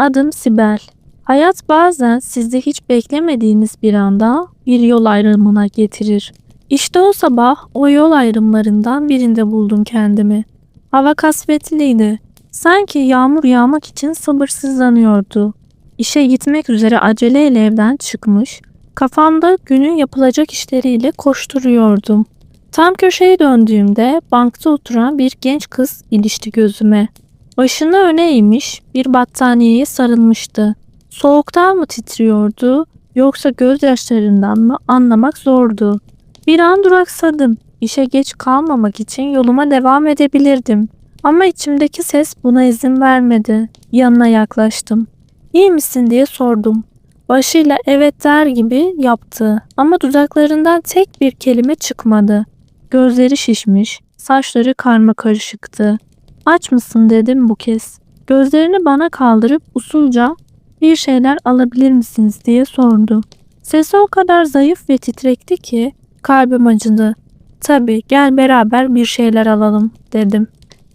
Adım Sibel. Hayat bazen sizi hiç beklemediğiniz bir anda bir yol ayrımına getirir. İşte o sabah o yol ayrımlarından birinde buldum kendimi. Hava kasvetliydi. Sanki yağmur yağmak için sabırsızlanıyordu. İşe gitmek üzere aceleyle evden çıkmış, kafamda günün yapılacak işleriyle koşturuyordum. Tam köşeye döndüğümde bankta oturan bir genç kız ilişti gözüme. Başını öne eğmiş, bir battaniyeye sarılmıştı. Soğuktan mı titriyordu yoksa gözyaşlarından mı anlamak zordu. Bir an duraksadım. İşe geç kalmamak için yoluma devam edebilirdim. Ama içimdeki ses buna izin vermedi. Yanına yaklaştım. İyi misin diye sordum. Başıyla evet der gibi yaptı ama dudaklarından tek bir kelime çıkmadı. Gözleri şişmiş, saçları karma karışıktı. Aç mısın dedim bu kez. Gözlerini bana kaldırıp usulca bir şeyler alabilir misiniz diye sordu. Sesi o kadar zayıf ve titrekti ki kalbim acıdı. Tabii gel beraber bir şeyler alalım dedim.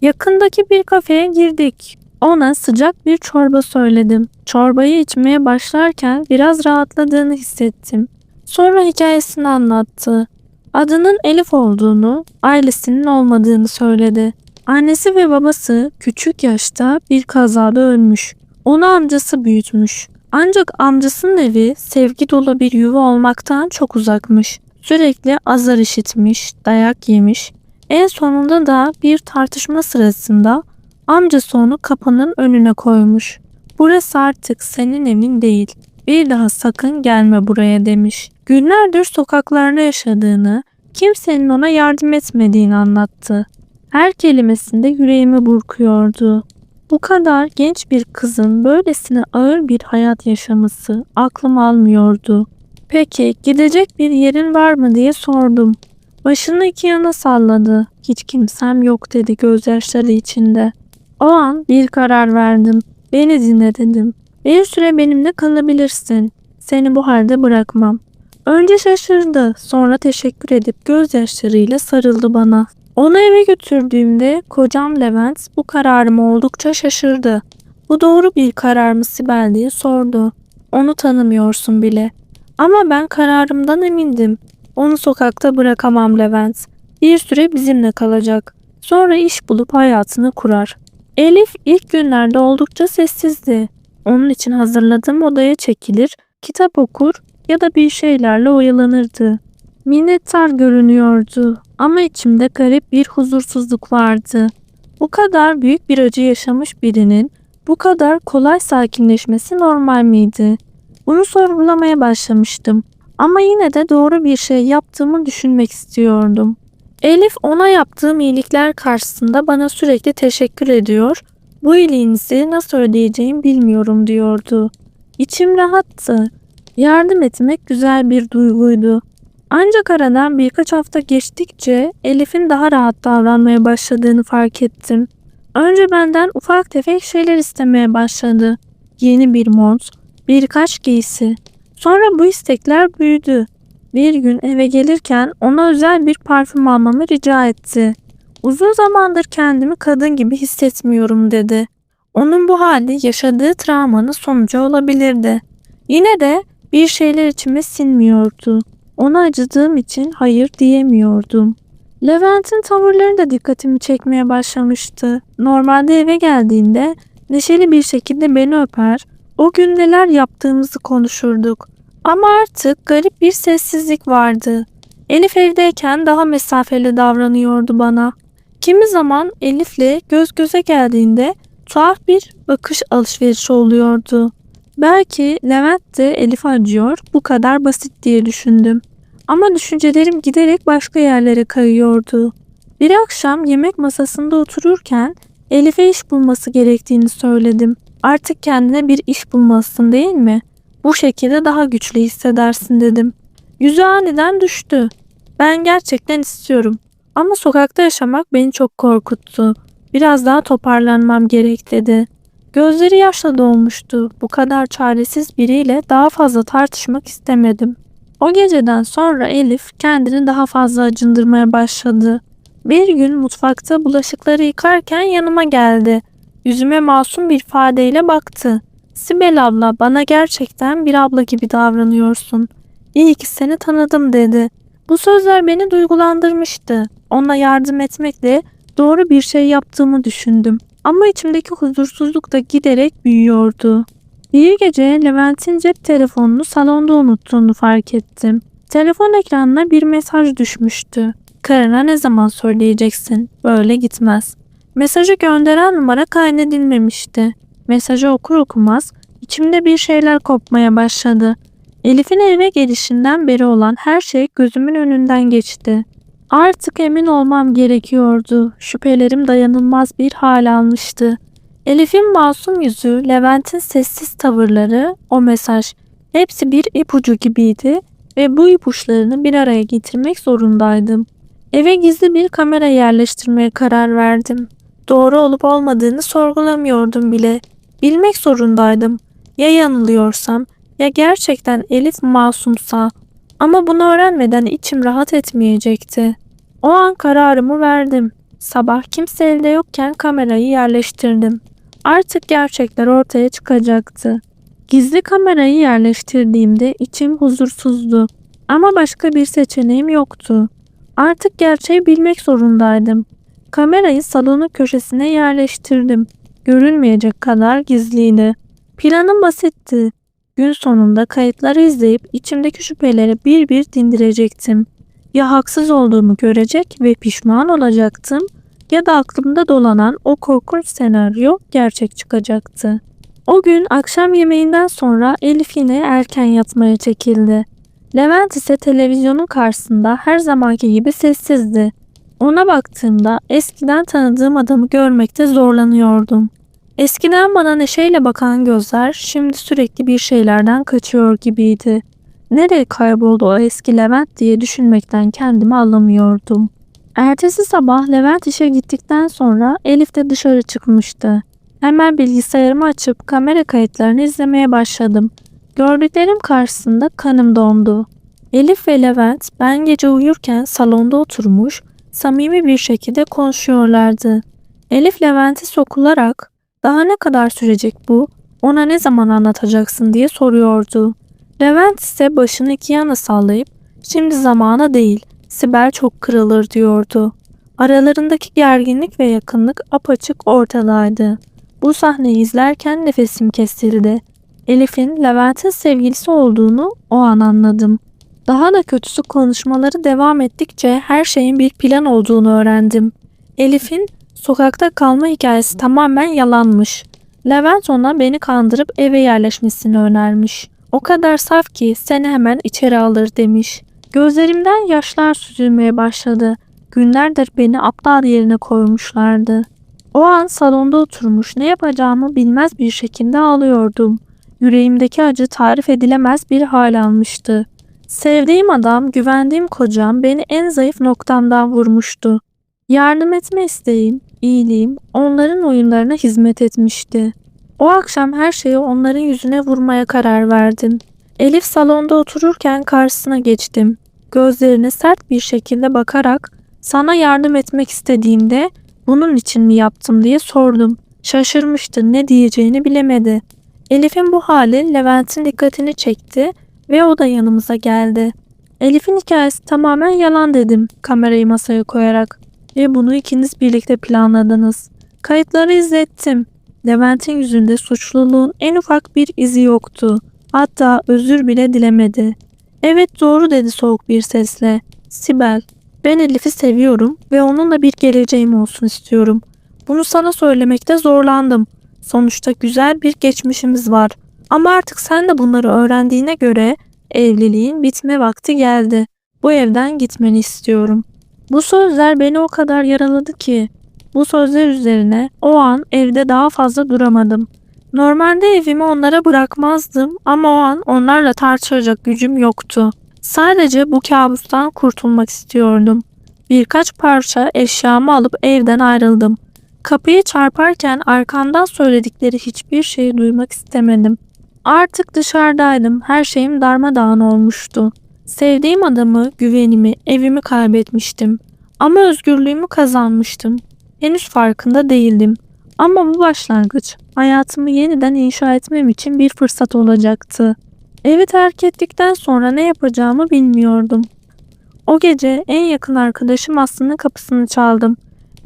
Yakındaki bir kafeye girdik. Ona sıcak bir çorba söyledim. Çorbayı içmeye başlarken biraz rahatladığını hissettim. Sonra hikayesini anlattı. Adının Elif olduğunu, ailesinin olmadığını söyledi. Annesi ve babası küçük yaşta bir kazada ölmüş. Onu amcası büyütmüş. Ancak amcasının evi sevgi dolu bir yuva olmaktan çok uzakmış. Sürekli azar işitmiş, dayak yemiş. En sonunda da bir tartışma sırasında amcası onu kapının önüne koymuş. Burası artık senin evin değil. Bir daha sakın gelme buraya demiş. Günlerdir sokaklarda yaşadığını, kimsenin ona yardım etmediğini anlattı. Her kelimesinde yüreğimi burkuyordu. Bu kadar genç bir kızın böylesine ağır bir hayat yaşaması aklım almıyordu. Peki gidecek bir yerin var mı diye sordum. Başını iki yana salladı. Hiç kimsem yok dedi gözyaşları içinde. O an bir karar verdim. Beni dinle dedim. Bir süre benimle kalabilirsin. Seni bu halde bırakmam. Önce şaşırdı, sonra teşekkür edip gözyaşlarıyla sarıldı bana. Onu eve götürdüğümde kocam Levent bu kararıma oldukça şaşırdı. Bu doğru bir karar mı Sibel diye sordu. Onu tanımıyorsun bile. Ama ben kararımdan emindim. Onu sokakta bırakamam Levent. Bir süre bizimle kalacak. Sonra iş bulup hayatını kurar. Elif ilk günlerde oldukça sessizdi. Onun için hazırladığım odaya çekilir, kitap okur ya da bir şeylerle oyalanırdı. Minnettar görünüyordu ama içimde garip bir huzursuzluk vardı. Bu kadar büyük bir acı yaşamış birinin bu kadar kolay sakinleşmesi normal miydi? Bunu sorgulamaya başlamıştım. Ama yine de doğru bir şey yaptığımı düşünmek istiyordum. Elif ona yaptığım iyilikler karşısında bana sürekli teşekkür ediyor. Bu iyiliğinizi nasıl ödeyeceğimi bilmiyorum diyordu. İçim rahattı. Yardım etmek güzel bir duyguydu. Ancak aradan birkaç hafta geçtikçe Elif'in daha rahat davranmaya başladığını fark ettim. Önce benden ufak tefek şeyler istemeye başladı. Yeni bir mont, birkaç giysi. Sonra bu istekler büyüdü. Bir gün eve gelirken ona özel bir parfüm almamı rica etti. Uzun zamandır kendimi kadın gibi hissetmiyorum dedi. Onun bu hali yaşadığı travmanın sonucu olabilirdi. Yine de bir şeyler içime sinmiyordu. Ona acıdığım için hayır diyemiyordum. Levent'in tavırları da dikkatimi çekmeye başlamıştı. Normalde eve geldiğinde neşeli bir şekilde beni öper, o gün neler yaptığımızı konuşurduk. Ama artık garip bir sessizlik vardı. Elif evdeyken daha mesafeli davranıyordu bana. Kimi zaman Elif'le göz göze geldiğinde tuhaf bir bakış alışverişi oluyordu. Belki Levent de Elif acıyor, bu kadar basit diye düşündüm. Ama düşüncelerim giderek başka yerlere kayıyordu. Bir akşam yemek masasında otururken Elif'e iş bulması gerektiğini söyledim. Artık kendine bir iş bulmalısın değil mi? Bu şekilde daha güçlü hissedersin dedim. Yüzü aniden düştü. Ben gerçekten istiyorum. Ama sokakta yaşamak beni çok korkuttu. Biraz daha toparlanmam gerek dedi. Gözleri yaşla dolmuştu. Bu kadar çaresiz biriyle daha fazla tartışmak istemedim. O geceden sonra Elif kendini daha fazla acındırmaya başladı. Bir gün mutfakta bulaşıkları yıkarken yanıma geldi. Yüzüme masum bir ifadeyle baktı. Sibel abla bana gerçekten bir abla gibi davranıyorsun. İyi ki seni tanıdım dedi. Bu sözler beni duygulandırmıştı. Ona yardım etmekle doğru bir şey yaptığımı düşündüm. Ama içimdeki huzursuzluk da giderek büyüyordu. Bir gece Levent'in cep telefonunu salonda unuttuğunu fark ettim. Telefon ekranına bir mesaj düşmüştü. Karına ne zaman söyleyeceksin? Böyle gitmez. Mesajı gönderen numara kaydedilmemişti. Mesajı okur okumaz içimde bir şeyler kopmaya başladı. Elif'in eve gelişinden beri olan her şey gözümün önünden geçti. Artık emin olmam gerekiyordu. Şüphelerim dayanılmaz bir hal almıştı. Elif'in masum yüzü, Levent'in sessiz tavırları, o mesaj hepsi bir ipucu gibiydi ve bu ipuçlarını bir araya getirmek zorundaydım. Eve gizli bir kamera yerleştirmeye karar verdim. Doğru olup olmadığını sorgulamıyordum bile. Bilmek zorundaydım. Ya yanılıyorsam ya gerçekten Elif masumsa. Ama bunu öğrenmeden içim rahat etmeyecekti. O an kararımı verdim. Sabah kimse evde yokken kamerayı yerleştirdim. Artık gerçekler ortaya çıkacaktı. Gizli kamerayı yerleştirdiğimde içim huzursuzdu. Ama başka bir seçeneğim yoktu. Artık gerçeği bilmek zorundaydım. Kamerayı salonun köşesine yerleştirdim. Görünmeyecek kadar gizliydi. Planım basitti. Gün sonunda kayıtları izleyip içimdeki şüpheleri bir bir dindirecektim. Ya haksız olduğumu görecek ve pişman olacaktım ya da aklımda dolanan o korkunç senaryo gerçek çıkacaktı. O gün akşam yemeğinden sonra Elif yine erken yatmaya çekildi. Levent ise televizyonun karşısında her zamanki gibi sessizdi. Ona baktığımda eskiden tanıdığım adamı görmekte zorlanıyordum. Eskiden bana neşeyle bakan gözler şimdi sürekli bir şeylerden kaçıyor gibiydi. Nereye kayboldu o eski Levent diye düşünmekten kendimi alamıyordum. Ertesi sabah Levent işe gittikten sonra Elif de dışarı çıkmıştı. Hemen bilgisayarımı açıp kamera kayıtlarını izlemeye başladım. Gördüklerim karşısında kanım dondu. Elif ve Levent ben gece uyurken salonda oturmuş, samimi bir şekilde konuşuyorlardı. Elif Levent'e sokularak daha ne kadar sürecek bu? Ona ne zaman anlatacaksın diye soruyordu. Levent ise başını iki yana sallayıp şimdi zamanı değil Sibel çok kırılır diyordu. Aralarındaki gerginlik ve yakınlık apaçık ortadaydı. Bu sahneyi izlerken nefesim kesildi. Elif'in Levent'in sevgilisi olduğunu o an anladım. Daha da kötüsü konuşmaları devam ettikçe her şeyin bir plan olduğunu öğrendim. Elif'in sokakta kalma hikayesi tamamen yalanmış. Levent ona beni kandırıp eve yerleşmesini önermiş. O kadar saf ki seni hemen içeri alır demiş. Gözlerimden yaşlar süzülmeye başladı. Günlerdir beni aptal yerine koymuşlardı. O an salonda oturmuş ne yapacağımı bilmez bir şekilde ağlıyordum. Yüreğimdeki acı tarif edilemez bir hal almıştı. Sevdiğim adam, güvendiğim kocam beni en zayıf noktamdan vurmuştu. Yardım etme isteğim, iyiliğim onların oyunlarına hizmet etmişti. O akşam her şeyi onların yüzüne vurmaya karar verdim. Elif salonda otururken karşısına geçtim. Gözlerine sert bir şekilde bakarak sana yardım etmek istediğimde bunun için mi yaptım diye sordum. Şaşırmıştı ne diyeceğini bilemedi. Elif'in bu hali Levent'in dikkatini çekti ve o da yanımıza geldi. Elif'in hikayesi tamamen yalan dedim kamerayı masaya koyarak. Ve bunu ikiniz birlikte planladınız. Kayıtları izlettim. Levent'in yüzünde suçluluğun en ufak bir izi yoktu. Hatta özür bile dilemedi. Evet doğru dedi soğuk bir sesle. Sibel, ben Elif'i seviyorum ve onunla bir geleceğim olsun istiyorum. Bunu sana söylemekte zorlandım. Sonuçta güzel bir geçmişimiz var. Ama artık sen de bunları öğrendiğine göre evliliğin bitme vakti geldi. Bu evden gitmeni istiyorum. Bu sözler beni o kadar yaraladı ki. Bu sözler üzerine o an evde daha fazla duramadım. Normalde evimi onlara bırakmazdım ama o an onlarla tartışacak gücüm yoktu. Sadece bu kabustan kurtulmak istiyordum. Birkaç parça eşyamı alıp evden ayrıldım. Kapıyı çarparken arkamdan söyledikleri hiçbir şeyi duymak istemedim. Artık dışarıdaydım. Her şeyim darmadağın olmuştu. Sevdiğim adamı, güvenimi, evimi kaybetmiştim. Ama özgürlüğümü kazanmıştım. Henüz farkında değildim. Ama bu başlangıç hayatımı yeniden inşa etmem için bir fırsat olacaktı. Evi terk ettikten sonra ne yapacağımı bilmiyordum. O gece en yakın arkadaşım Aslı'nın kapısını çaldım.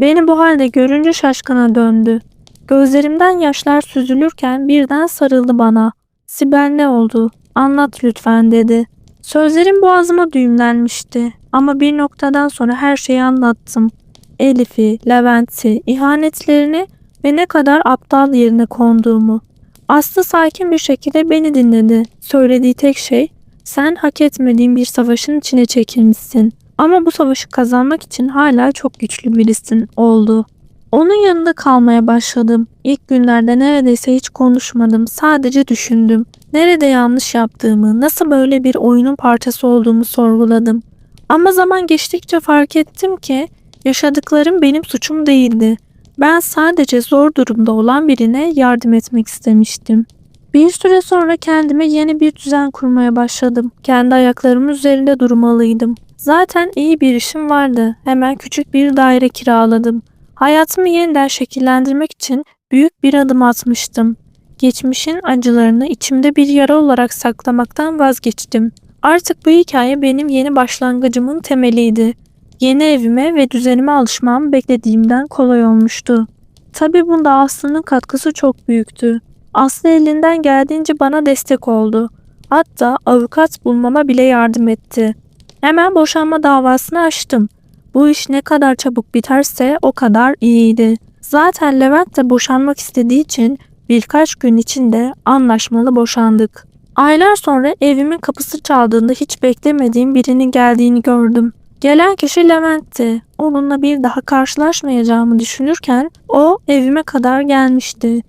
Beni bu halde görünce şaşkına döndü. Gözlerimden yaşlar süzülürken birden sarıldı bana. Sibel ne oldu? Anlat lütfen dedi. Sözlerim boğazıma düğümlenmişti ama bir noktadan sonra her şeyi anlattım. Elif'i, Levent'i, ihanetlerini ve ne kadar aptal yerine konduğumu. Aslı sakin bir şekilde beni dinledi. Söylediği tek şey, sen hak etmediğin bir savaşın içine çekilmişsin. Ama bu savaşı kazanmak için hala çok güçlü birisin oldu. Onun yanında kalmaya başladım. İlk günlerde neredeyse hiç konuşmadım. Sadece düşündüm. Nerede yanlış yaptığımı, nasıl böyle bir oyunun parçası olduğumu sorguladım. Ama zaman geçtikçe fark ettim ki yaşadıklarım benim suçum değildi. Ben sadece zor durumda olan birine yardım etmek istemiştim. Bir süre sonra kendime yeni bir düzen kurmaya başladım. Kendi ayaklarımın üzerinde durmalıydım. Zaten iyi bir işim vardı. Hemen küçük bir daire kiraladım. Hayatımı yeniden şekillendirmek için büyük bir adım atmıştım. Geçmişin acılarını içimde bir yara olarak saklamaktan vazgeçtim. Artık bu hikaye benim yeni başlangıcımın temeliydi. Yeni evime ve düzenime alışmam beklediğimden kolay olmuştu. Tabii bunda Aslı'nın katkısı çok büyüktü. Aslı elinden geldiğince bana destek oldu. Hatta avukat bulmama bile yardım etti. Hemen boşanma davasını açtım. Bu iş ne kadar çabuk biterse o kadar iyiydi. Zaten Levent de boşanmak istediği için birkaç gün içinde anlaşmalı boşandık. Aylar sonra evimin kapısı çaldığında hiç beklemediğim birinin geldiğini gördüm. Gelen kişi Levent'ti. Onunla bir daha karşılaşmayacağımı düşünürken o evime kadar gelmişti.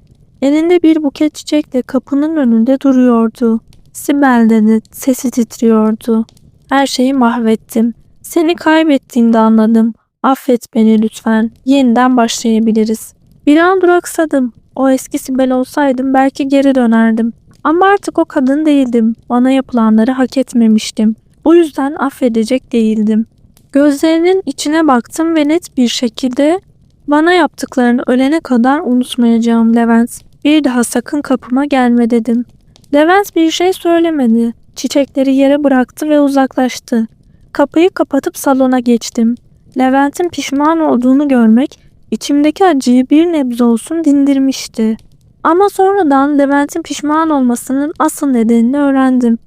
Elinde bir buket çiçekle kapının önünde duruyordu. Sibel dedi, sesi titriyordu. Her şeyi mahvettim. Seni kaybettiğimde anladım. Affet beni lütfen. Yeniden başlayabiliriz. Bir an duraksadım. O eski Sibel olsaydım belki geri dönerdim. Ama artık o kadın değildim. Bana yapılanları hak etmemiştim. Bu yüzden affedecek değildim. Gözlerinin içine baktım ve net bir şekilde bana yaptıklarını ölene kadar unutmayacağım Levent. Bir daha sakın kapıma gelme dedim. Levent bir şey söylemedi. Çiçekleri yere bıraktı ve uzaklaştı. Kapıyı kapatıp salona geçtim. Levent'in pişman olduğunu görmek içimdeki acıyı bir nebze olsun dindirmişti. Ama sonradan Levent'in pişman olmasının asıl nedenini öğrendim.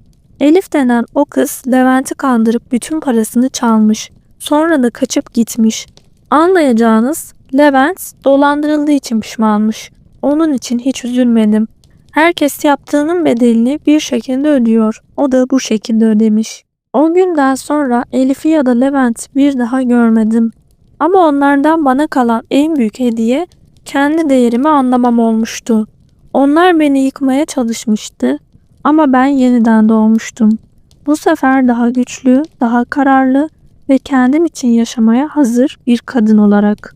Elif denen o kız Levent'i kandırıp bütün parasını çalmış. Sonra da kaçıp gitmiş. Anlayacağınız Levent dolandırıldığı için pişmanmış. Onun için hiç üzülmedim. Herkes yaptığının bedelini bir şekilde ödüyor. O da bu şekilde ödemiş. O günden sonra Elif'i ya da Levent bir daha görmedim. Ama onlardan bana kalan en büyük hediye kendi değerimi anlamam olmuştu. Onlar beni yıkmaya çalışmıştı ama ben yeniden doğmuştum. Bu sefer daha güçlü, daha kararlı ve kendim için yaşamaya hazır bir kadın olarak.